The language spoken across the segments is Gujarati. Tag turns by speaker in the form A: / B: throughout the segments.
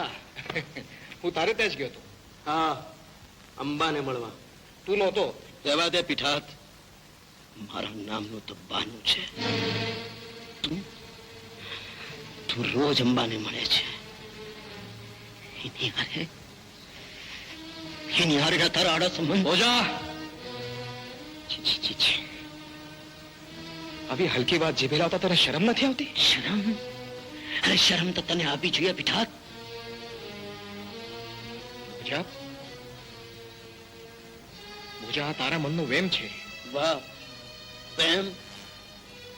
A: ભોજા હું તારે ત્યાં જ ગયો હતો.
B: હા અંબાને મળવા.
A: તું નહોતો.
B: રહેવા દે પીઠાત. મારા નામનું તો બાનું છે. તું તું રોજ અંબાને મળે છે. એની હારે એની હારે તારા આડા સંબંધ. ઓજા.
A: આવી હલકી વાત જીભે લાવતા તને શરમ નથી આવતી?
B: શરમ? અરે શરમ તો તને આપી જોઈએ પીઠાત.
A: ભોજા મુજા તારા મનનો વેમ છે.
B: વાહ વેમ?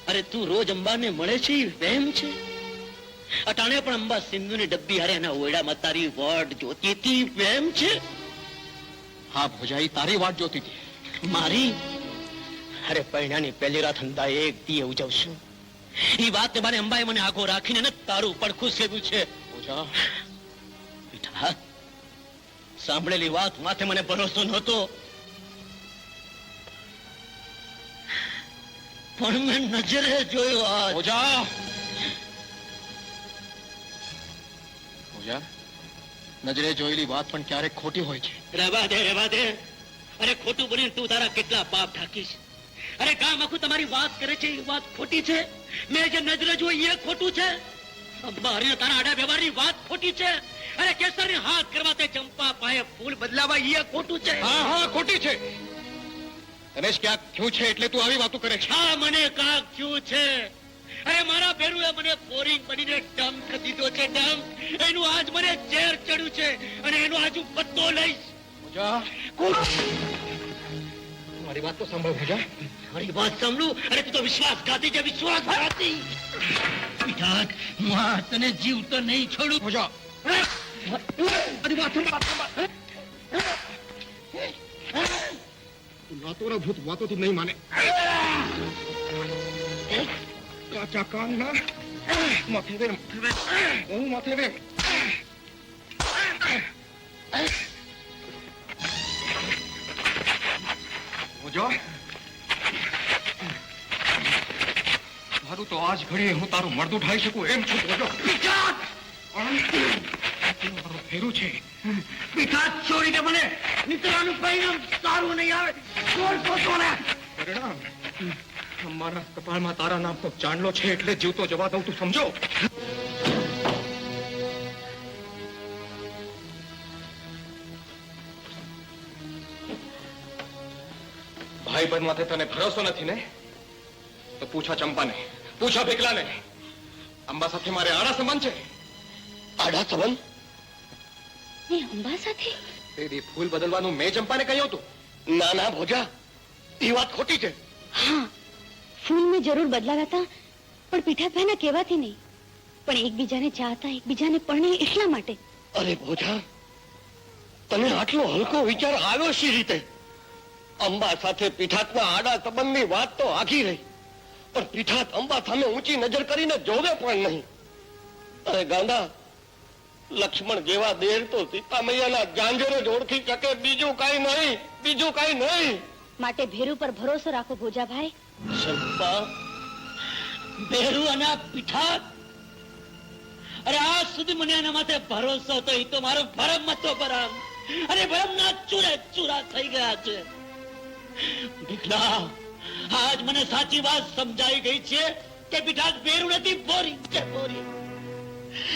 B: અરે તું રોજ અંબાને મળે છે એ પ્રેમ છે? અટાણે પણ અંબા સિંધુની ડબ્બી હારે એના ઓયડામાં તારી વાટ જોતી હતી વેમ છે?
A: હા ભોજાઈ એ તારી વાટ જોતી હતી.
B: મારી? અરે પૈણાની પહેલી રાત અંદા એક દીએ ઉજવશું એ વાત મને અંબાએ મને આગો રાખીને તારું પડખું સેવ્યું છે.
A: ભોજા.
B: પીઠા સાંભળેલી વાત માથે મને ભરોસો નહોતો. પણ મેં નજરે જોયો
A: નજરે જોયેલી વાત પણ ક્યારેક ખોટી હોય છે.
B: રહેવા દે રહેવા દે. અરે ખોટું બોલીને તું તારા કેટલા પાપ ઢાકીશ? અરે ગામ આખું તમારી વાત કરે છે એ વાત ખોટી છે? મેં જે નજરે જોઈ એ ખોટું છે? મારી તારા આડા વ્યવહારની વાત ખોટી છે? અરે કેસરની હાથ કરવા તે ચંપા પાએ ફૂલ બદલાવા એ ખોટું છે.
A: હા હા ખોટી છે. રમેશ ક્યાંક થયું છે એટલે તું આવી વાતો કરે છે.
B: હા મને કાક થયું છે. અરે મારા ભેરુએ મને બોરિંગ બનીને ડંક દીધો છે ડંક. એનું આજ મને ઝેર ચડ્યું છે અને એનો આજ હું પત્તો લઈશ.
A: ભોજા મારી વાત તો સાંભળ ભોજા
B: મારી વાત સાંભળું? અરે તું તો વિશ્વાસઘાતી છે વિશ્વાસઘાતી. વિધાત હું આ તને જીવતો નહીં છોડું.
A: ભોજા
B: મારી વાત
A: વાતોના ભૂત વાતોથી નહીં માને કાચા કાનના માથે વેમ હું માથે ભોજા મારું તો આજ ઘડીએ હું તારું મરદું ઢાઈ શકું એમ છું પણ મારું ફેરું છે.
B: વિકાસ છોડી દે મને નીકળવાનું પરિણામ સારું નહીં આવે. છોડ પોતો
A: પરિણામ? મારા કપાળમાં તારા નામનો ચાંદલો છે એટલે જીવતો જવા દઉં તું સમજો. ભાઈ બંધ માથે તને ભરોસો નથી ને? તો પૂછા ચંપાને. પૂછા ભીકલાને અંબા સાથે મારે આડા સંબંધ છે?
B: આડા સંબંધ?
C: ને અંબા સાથે?
A: તે ફૂલ બદલવાનું મેં ચંપાને કહ્યું હતું.
B: ના ના ભોજા એ વાત ખોટી છે.
C: હા ફૂલ મેં જરૂર બદલાવ્યા હતા પણ પીઠાભાઈના કહેવાથી નહીં. પણ એકબીજાને ચાહતા એકબીજાને પરણે એટલા માટે.
B: અરે ભોજા તને આટલો હલકો વિચાર આવ્યો શી રીતે? અંબા સાથે પીઠાતના આડા સંબંધની વાત તો આખી રહી. પણ પીઠાત અંબા સામે ઊંચી નજર કરીને જોવે પણ નહીં. અરે ગાંડા લક્ષ્મણ જેવા દેર તો સીતા મૈયાના જ ઓળખી શકે બીજું કઈ નહીં બીજું કઈ નહીં.
C: માટે ભેરુ પર ભરોસો રાખો ભોજાભાઈ.
B: શંપા ભેરુ અને આ પીઠાત. અરે આજ સુધી મને એના માટે ભરોસો હતો એ તો મારો ભરમ હતો ભરમ. અરે ભરમ ના ચૂરે ચૂરા થઈ ગયા છે. ભીખલા આજ મને સાચી વાત સમજાઈ ગઈ છે કે પીઠાત ભેરુ નથી બોરી છે બોરી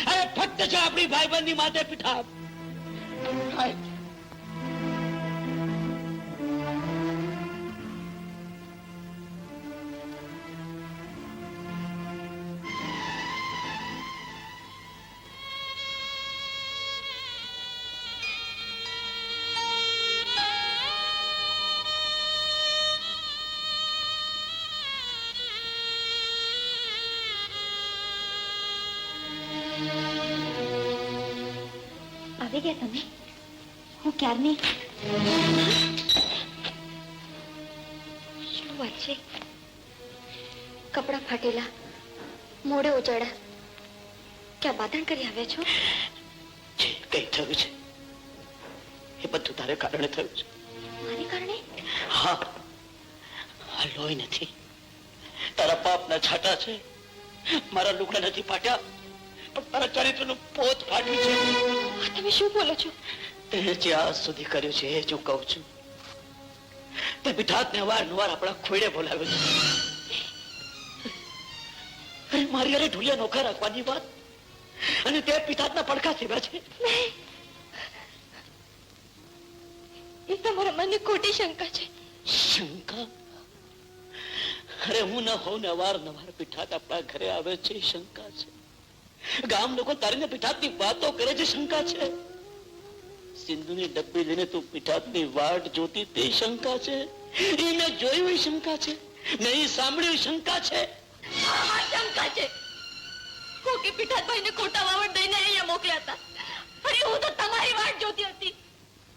B: અરે ફક્ત છે આપણી ભાઈબંધી માથે પીઠાત
C: ગયા તમે? હું ક્યારની? શું વાત છે? કપડાં ફાટેલા મોડે ઉજાડા. ક્યાં બાંધણ કરી આવ્યા છો?
B: જે કઈ થયું છે? એ બધું તારે કારણે થયું છે.
C: મારે કારણે?
B: હા. આ લોહી નથી. તારા પાપના છાટા છે. મારા લુગડા નથી ફાટ્યા. પણ તારા ચરિત્રનું પોત ફાટ્યું છે.
C: તમે શું બોલો છો?
B: તે જે આજ સુધી કર્યું છે એ જ હું કહું છું. તે પિઠાતને અવારનવાર આપણા ખોડે બોલાવ્યો છે. અરે મારી અરે ઢુલિયા નોખા રાખવાની વાત. અને તે પિતાતના પડખા સેવા છે.
C: એ તમારા મનની ખોટી શંકા છે.
B: શંકા? અરે હું ન હોઉં ને અવારનવાર પીઠાત આપણા ઘરે આવે છે એ શંકા છે. ગામ લોકો તારીને પિઠાતની વાતો કરે છે શંકા છે. સિંધુની ડબ્બી લઈને તું પિઠાતની વાટ જોતી તે શંકા છે? એ મેં જોઈ હોય શંકા છે. મેં એ સાંભળ્યું શંકા છે.
C: શંકા છે. કોકે પીઠાતભાઈને ખોટા વાવડ દઈને અહીંયા મોકલ્યા હતા? અરે હું તો તમારી વાટ જોતી હતી.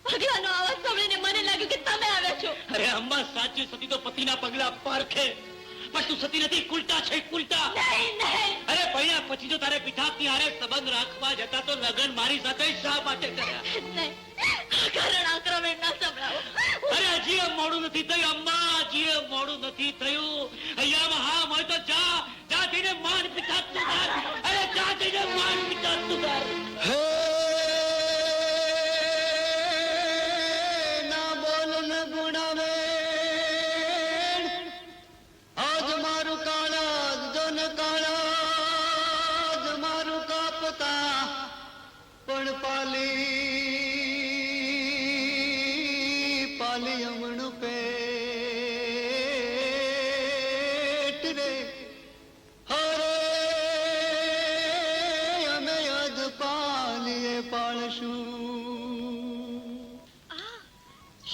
C: ભગવાનનો આવાજ સાંભળીને મને લાગ્યું કે તમે આવ્યા છો.
B: અરે અમ્મા સાચી સતી તો પતિના પગલા પારખે. પણ તું સતી નથી ઉલટા છે
C: નહીં
B: અરે પૈયા પછી જો તારે પિઠાતની હારે સંબંધ રાખવા જતા તો લગન મારી સાથે શા માટે કર્યા અરે હજી મોડું નથી થયું અમ્મા હજી મોડું નથી થયું. અહીંયામાં હા હોય તો જા જા જઈને માન પિતા અરે જા જઈને માન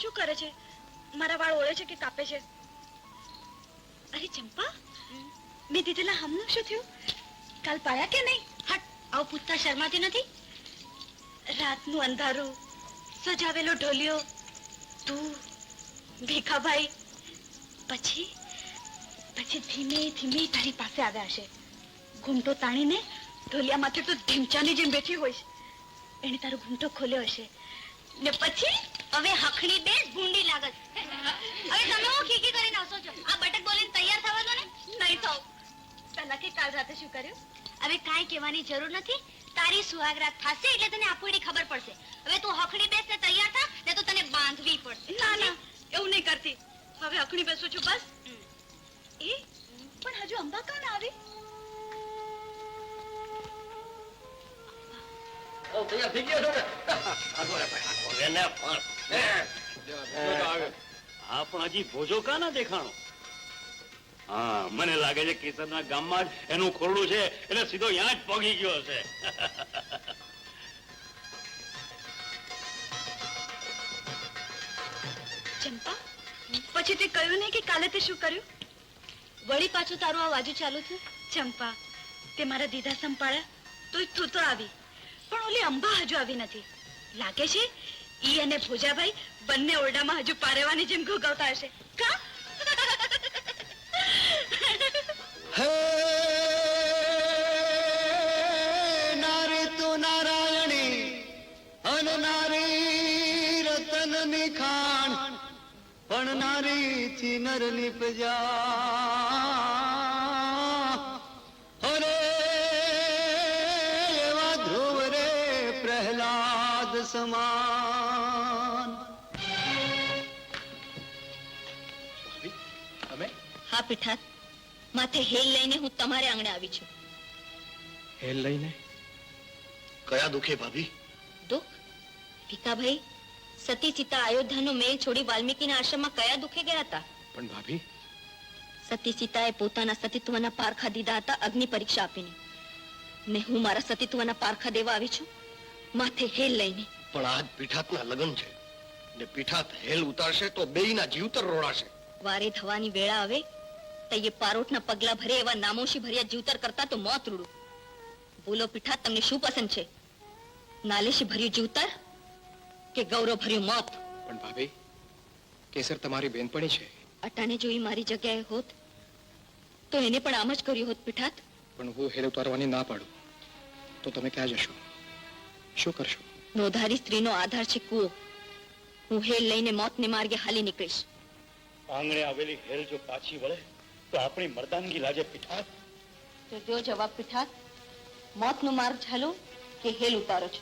C: શું કરે છે? મારા વાળ ઓળે છે કે કાપે છે? અરે ચંપા, મેં દીધેલા હમનું શું થયું? કાલ પાયા કે નહીં? હટ, આવું પૂછતા શરમાતી નથી? રાતનું અંધારું, સજાવેલો ઢોલિયો, તું, ભીખાભાઈ, પછી પછી ધીમે ધીમે તારી પાસે આવ્યા હશે. ઘૂમટો તાણીને ઢોલિયા માથે તો ધીમચાની જેમ બેઠી હોય એને તારો ઘૂમટો ખોલ્યો હશે. ને પછી? હવે હખણી બે ભૂંડી લાગત હવે તમે હું ખીખી કરીને હસો છો આ બટક બોલીને તૈયાર થવા દો ને નહીં થાવ પેલા કે કાલ રાતે શું કર્યું હવે કાંઈ કહેવાની જરૂર નથી તારી સુહાગરાત થશે એટલે તને આપણી ખબર પડશે હવે તું હખણી બેસ ને તૈયાર થા ને તો તને બાંધવી પડશે ના ના એવું નહીં કરતી હવે હખણી બેસું છું બસ એ પણ હજુ અંબા કાં ને આવી
D: હા પણ હજી ભોજો દેખાણો? હા, મને લાગે છે કેસરના ગામમાં એનું ખોરડું છે. એટલે સીધો ત્યાં જ પગી ગયો હશે.
C: ચંપા, પછી તે કહ્યું નહીં કે કાલે તે શું કર્યું? વળી પાછું તારું આ વાજુ ચાલુ થયું? ચંપા, તે મારા દીધા સંપાળ્યા તોય તું તો આવી. પણ ઓલી અંબા હજુ આવી નથી. લાગે છે ઈ અને ભોજાભાઈ બંને ઓરડામાં હજુ પારેવાની જેમ ઘોઘવતા હશે. કા?
E: નારી તું નારાયણી, અન નારી રતનની ખાણ, પણ નારી થી નર નિપજા અરે
C: પીઠાત માથે હેલ લઈને હું તમારે આંગણે આવી છું.
A: હેલ લઈને?
E: કયા દુખે ભાભી?
C: દુઃખ? ભીખાભાઈ સતી સીતા અયોધ્યાનો મેલ છોડી વાલ્મીકીના આશ્રમમાં કયા દુખે ગયા હતા?
A: પણ ભાભી?
C: સતી સીતાએ પોતાના સતીત્વના પારખા દીધા હતા અગ્નિ પરીક્ષા આપીને. ને હું મારા સતીત્વના પારખા દેવા આવી છું? માથે હેલ લઈને.
E: પણ આજ પીઠાતના લગ્ન છે. ને પીઠાત હેલ ઉતારશે તો બેયના જીવતર રોડાશે
C: વારે થવાની વેળા આવે તઈએ પારોઠના પગલા ભરે એવા નામોશી ભર્યા જીવતર કરતા તો મોત રૂડું. બોલો પીઠા તમને શું પસંદ છે? નાલેશી ભર્યું જીવતર કે ગૌરવ ભર્યું મોત?
A: પણ ભાભી કેસર તમારી બેનપણી છે.
C: અટાને જોઈ મારી જગ્યાએ હોત તો એને પણ આમ જ કર્યું હોત પીઠાત.
A: પણ હું હેલ ઉતારવાની ના પાડું. તો તમે ક્યાં જશો? શું કરશો?
C: નોધારી સ્ત્રીનો આધાર છે કુવો. હું હેલ લઈને મોતને માર્ગે હાલી નીકળીશ.
D: આંગણે આવેલી હેલ જો પાછી વળે તો આપણી મર્દાનગી લાગે પીઠા
C: તો જો જવાબ પીઠાત
F: મોતનો માર્ગ ઝાલો કે હેલ ઉતારો છો?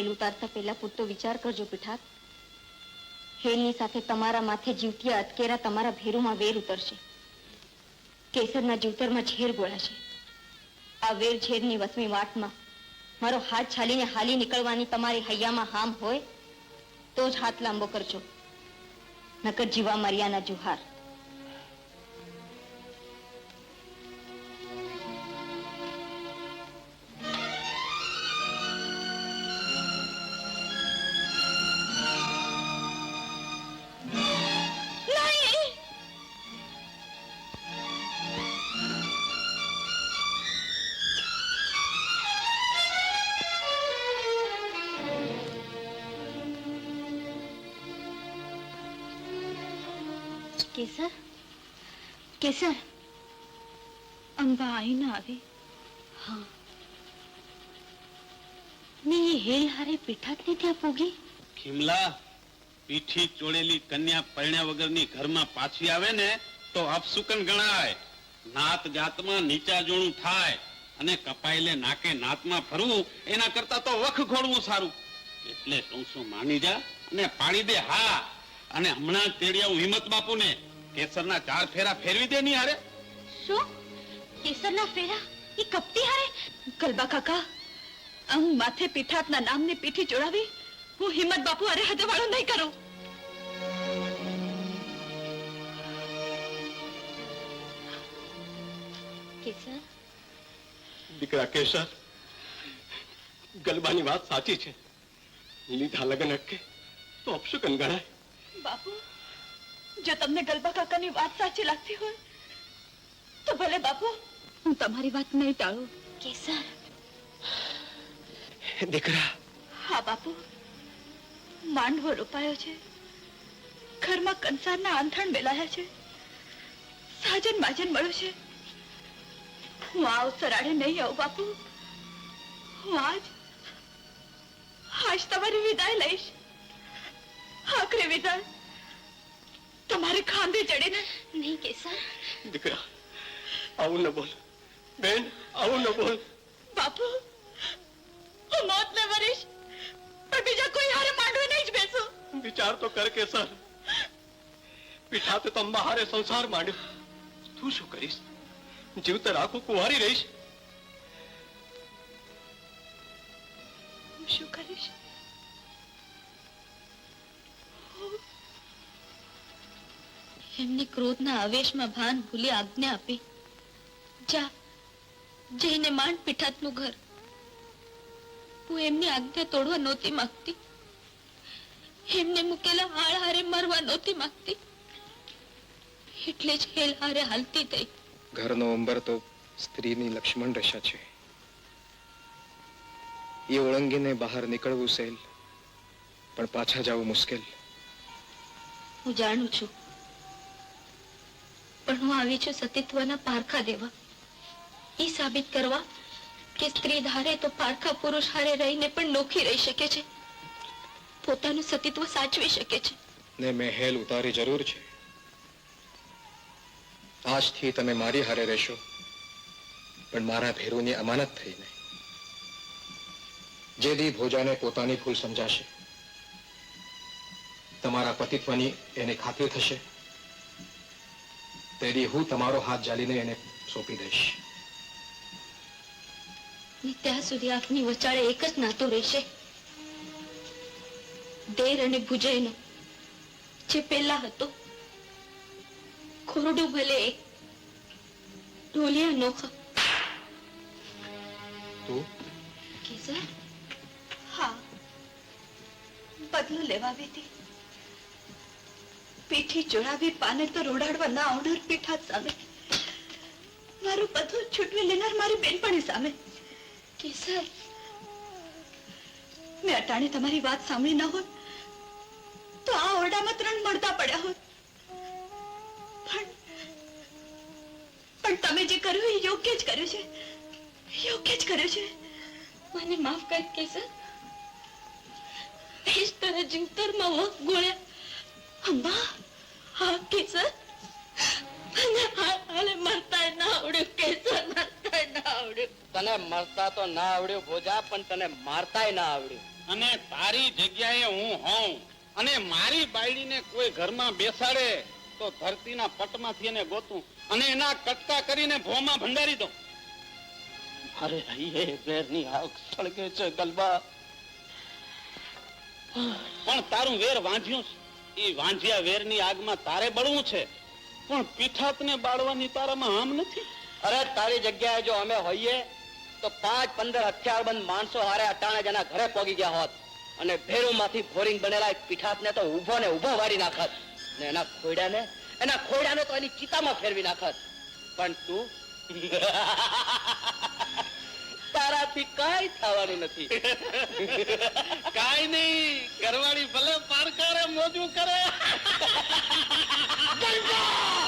F: હેલ ઉતારતા પહેલા પૂરતો વિચાર કરજો પીઠાક હેલની સાથે તમારા માથે જીવતી અટકેરા તમારા ભેરુમાં વેર ઉતરશે. કેસરના જીવતરમાં ઝેર ગોળાશે. આ વેર ઝેરની વસમી વાટમાં મારો હાથ છાલીને હાલી નીકળવાની તમારી હૈયામાં હામ હોય, તો જ હાથ લાંબો કરજો. નકર જીવા મર્યાના જુહાર. કેસર? કેસર?
C: અંબા આઈને આવી.
F: હા. ને એ હેલ હારે પીઠાતને ત્યાં પૂગી?
D: ખીમલા પીઠી ચોળેલી કન્યા પરણ્યા વગરની ઘરમાં પાછી આવે ને તો અપસુકન ગણાય. નાત જાતમાં નીચા જોણું થાય અને કપાયેલે નાકે નાતમાં ફરવું એના કરતા તો વખ ઘોડવું સારું. એટલે કહું છું માની જા અને પાડી દે હા. અને હમણાં તેડ્યા હું હિંમત બાપુને. કેસરના ચાર ફેરા ફેરવી દે ની હારે.
F: શું? કેસરના ફેરા? એ કપટી હારે?
C: ગલબા કાકા હું માથે પીઠાતના નામને પીઠી ચોડાવી હું હિંમત બાપુ અરે હદવાળો નહીં કરું.
F: કેસર?
A: દીકરા કેસર ગલબાની વાત સાચી છે. લીધા લગન અટકે તો અપશુકન ગણાય.
C: બાપુ જો તમને ગલબા કાકાની વાત સાચી લાગતી હોય તો ભલે બાપુ હું તમારી વાત નહીં ટાળું.
F: કેસર.
A: દીકરા.
C: હા બાપુ. માંડવો રોપાયો છે. ઘરમાં કંસારના આંથણ બેલાયા છે. સાજન માજન મળ્યું છે. હું આ અવસરાડે નહીં આવું બાપુ. હું આજ આજ તમારી વિદાય લઈશ. આખરે વિદાય. તમારે ખાંદે ચડીને
F: નહીં કેસર
A: દીકરા આવું ન બોલ. બેન આવું ન બોલ.
C: બાપુ હું મોત ને વરીશ. પણ બીજા કોઈ હારે માંડવે નહીં જ બેસું.
A: વિચાર તો કર કેસર પીઠાતે તો અંબા હારે સંસાર માંડ્યો. તું શું કરીશ? જીવતર આખું કુંવારી રહીશ.
C: શું કરીશ?
F: એમની ક્રોધના આવેશમાં ભાન ભૂલી આજ્ઞા આપી. જા જઈને માંડ પીઠાતનું ઘર. હું એમની આજ્ઞા તોડવા નહોતી માંગતી. એમને મૂકેલા હાળ હારે મરવા નહોતી માંગતી. એટલે જ હેલ હારે હાલતી થઈ.
A: ઘરનો અંબર તો સ્ત્રીની લક્ષ્મણ રેખા છે. એ ઓળંગીને બહાર નીકળવું સહેલ પણ પાછા જવું મુશ્કેલ.
F: હું જાણું છું. પણ હું આવી છું સતીત્વના પારખા દેવા. એ સાબિત કરવા કે સ્ત્રી ધારે તો પારખા પુરુષ હારે રહીને પણ નોખી રહી શકે છે. પોતાનું સતીત્વ સાચવી શકે છે.
A: ને મહેલ ઉતારી જરૂર છે. આજથી તમે મારી હારે રહેશો. પણ મારા ભેરુની અમાનત થઈને જે દી ભોજાને પોતાની ભૂલ સમજાશે. તમારા પતિત્વની એને ખાતરી થશે. તે દી હું તમારો હાથ જાલીને એને સોંપી દઈશ.
F: ત્યાં સુધી આપની વચાળે એક જ નાતો રહેશે. દેર અને ભુજયનો જે પેલા હતો ખોરડું ભલે એક ઢોલિયા નોખા.
A: તું?
F: કેસર?
C: હા. બદલો લેવાવી હતી પીઠી જોડાવી પાને તો રોડાડવા ના આવનાર પીઠા સામે. મારું બધું છૂટવી લેનાર મારી બેનપણી સામે.
F: કેસર,
C: મેં અટાણે તમારી વાત સાંભળી ન હોત, તો આ ઓરડામાં ત્રણ મળતા પડ્યા હોત. પણ પણ તમે જે કર્યું એ યોગ્ય જ કર્યું છે. યોગ્ય જ કર્યું છે.
F: મને માફ કર કેસર. એ જ તને જીવતરમાં વખ ગોળ્યા.
C: હા કેસર
F: મને મરતાય ના આવડ્યું કેસર મરતાય ના આવડ્યું
G: તને મરતા તો ના આવડ્યું ભોજા પણ તને મારતાય ના આવડ્યું.
D: અને તારી જગ્યાએ હું હોઉં. અને મારી બાયડીને કોઈ ઘરમાં બેસાડે તો ધરતીના પટમાંથી એને ગોતું અને એના કટકા કરીને ભોમાં ભંડારી દઉં.
G: અરે હૈયે વેરની આગ સળગે છે ગલબા.
D: પણ તારું વેર વાંધ્યું છે. એ વાંધ્યા વેરની આગમાં તારે બળવું છે. પણ પીઠાતને બાળવાની તારામાં આમ નથી?
G: અરે તારી જગ્યાએ જો અમે હોઈએ તો પાંચ પંદર હથિયારબંધ માણસો હારે અટાણે જેના ઘરે પોગી ગયા હોત અને ભેરુમાંથી ફોરિંગ બનેલા પીઠાતને તો ઊભો ને ઊભો વારી નાખત. ને એના ખોયડાને એના ખોયડાને તો એની ચિતામાં ફેરવી નાખત. પણ તું? તારાથી કઈ થવાનું નથી.
D: કાઈ નહીં ઘરવાળી ભલે પારકારે મોજું કરે.